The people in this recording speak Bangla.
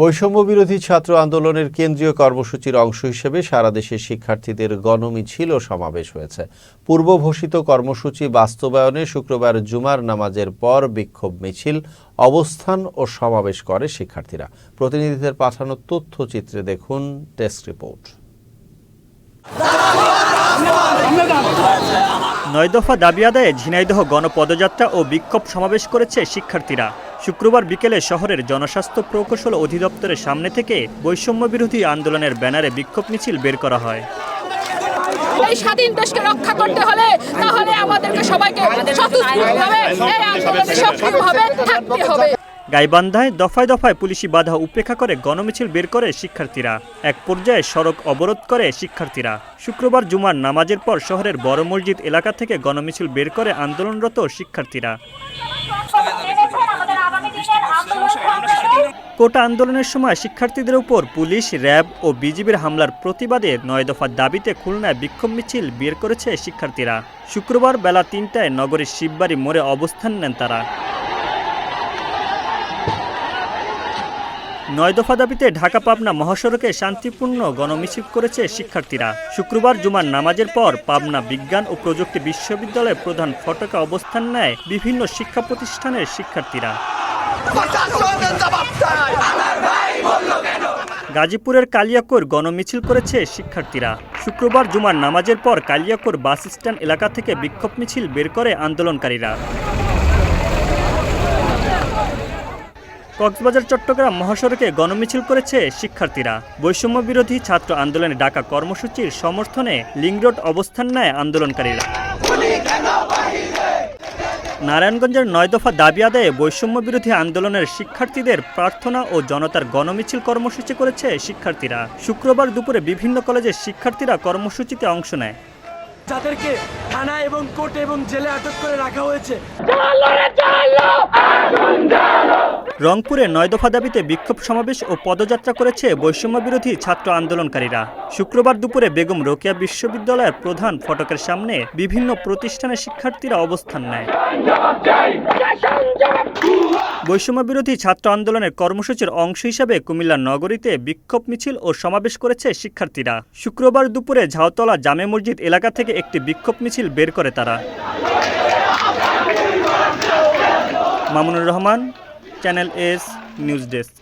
বৈষম্য বিরোধী ছাত্র আন্দোলনের কেন্দ্রীয় কর্মসূচির অংশ হিসেবে সারা দেশের শিক্ষার্থীদের গণমিছিল সমাবেশ হয়েছে। পূর্ব ঘোষিত কর্মসূচি বাস্তবায়নে শুক্রবার জুমার নামাজের পর বিক্ষোভ মিছিল, অবস্থান ও সমাবেশ করে শিক্ষার্থীরা। প্রতিনিধিদের পাঠানো তথ্যচিত্রে দেখুন ডেস্ক রিপোর্ট। নয় দফা দাবি আদায়ে ঝিনাইদহ গণপদযাত্রা ও বিক্ষোভ সমাবেশ করেছে শিক্ষার্থীরা। শুক্রবার বিকেলে শহরের জনস্বাস্থ্য প্রকৌশল অধিদপ্তরের সামনে থেকে বৈষম্য বিরোধী আন্দোলনের ব্যানারে বিক্ষোভ মিছিল বের করা হয়। এই স্বাধীন দেশকে রক্ষা করতে হলে তাহলে আমাদেরকে সবাইকে স্বতঃস্ফূর্তভাবে এই আন্দোলনে সক্রিয়ভাবে থাকতে হবে। গাইবান্ধায় দফায় দফায় পুলিশি বাধা উপেক্ষা করে গণমিছিল বের করে শিক্ষার্থীরা। এক পর্যায়ে সড়ক অবরোধ করে শিক্ষার্থীরা। শুক্রবার জুমার নামাজের পর শহরের বড় মসজিদ এলাকা থেকে গণমিছিল বের করে আন্দোলনরত শিক্ষার্থীরা। কোটা আন্দোলনের সময় শিক্ষার্থীদের উপর পুলিশ, র্যাব ও বিজিবির হামলার প্রতিবাদে নয় দফার দাবিতে খুলনায় বিক্ষোভ মিছিল বের করেছে শিক্ষার্থীরা। শুক্রবার বেলা তিনটায় নগরীর শিববাড়ি মোড়ে অবস্থান নেন তারা। নয় দফা দাবিতে ঢাকা পাবনা মহাসড়কে শান্তিপূর্ণ গণমিছিল করেছে শিক্ষার্থীরা। শুক্রবার জুমার নামাজের পর পাবনা বিজ্ঞান ও প্রযুক্তি বিশ্ববিদ্যালয়ের প্রধান ফটকে অবস্থান নেয় বিভিন্ন শিক্ষা প্রতিষ্ঠানের শিক্ষার্থীরা। গাজীপুরের কালিয়াকোর গণমিছিল করেছে শিক্ষার্থীরা। শুক্রবার জুমার নামাজের পর কালিয়াকোর বাস স্ট্যান্ড এলাকা থেকে বিক্ষোভ মিছিল বের করে আন্দোলনকারীরা। কক্সবাজার, চট্টগ্রাম মহাসড়কে গণমিছিল করেছে শিক্ষার্থীরা। বৈষম্য বিরোধী ছাত্র আন্দোলনে ডাকা কর্মসূচির সমর্থনে লিংরোড অবস্থান নেয় আন্দোলনকারীরা। নারায়ণগঞ্জের নয় দফা দাবি আদায়ে বৈষম্য বিরোধী আন্দোলনের শিক্ষার্থীদের প্রার্থনা ও জনতার গণমিছিল কর্মসূচি করেছে শিক্ষার্থীরা। শুক্রবার দুপুরে বিভিন্ন কলেজের শিক্ষার্থীরা কর্মসূচিতে অংশ নেয়। যাদেরকে থানা এবং কোর্টে এবং জেলে আটক করে রাখা হয়েছে। রংপুরে নয় দফা দাবিতে বিক্ষোভ সমাবেশ ও পদযাত্রা করেছে বৈষম্য বিরোধী ছাত্র আন্দোলনকারীরা। শুক্রবার দুপুরে বেগম রোকেয়া বিশ্ববিদ্যালয়ের প্রধান ফটকের সামনে বিভিন্ন প্রতিষ্ঠানের শিক্ষার্থীরা অবস্থান নেয়। বৈষম্য বিরোধী ছাত্র আন্দোলনের কর্মসূচির অংশ হিসাবে কুমিল্লা নগরীতে বিক্ষোভ মিছিল ও সমাবেশ করেছে শিক্ষার্থীরা। শুক্রবার দুপুরে ঝাউতলা জামে মসজিদ এলাকা থেকে একটি বিক্ষোভ মিছিল বের করে তারা। Mamunur Rahman channel S news desk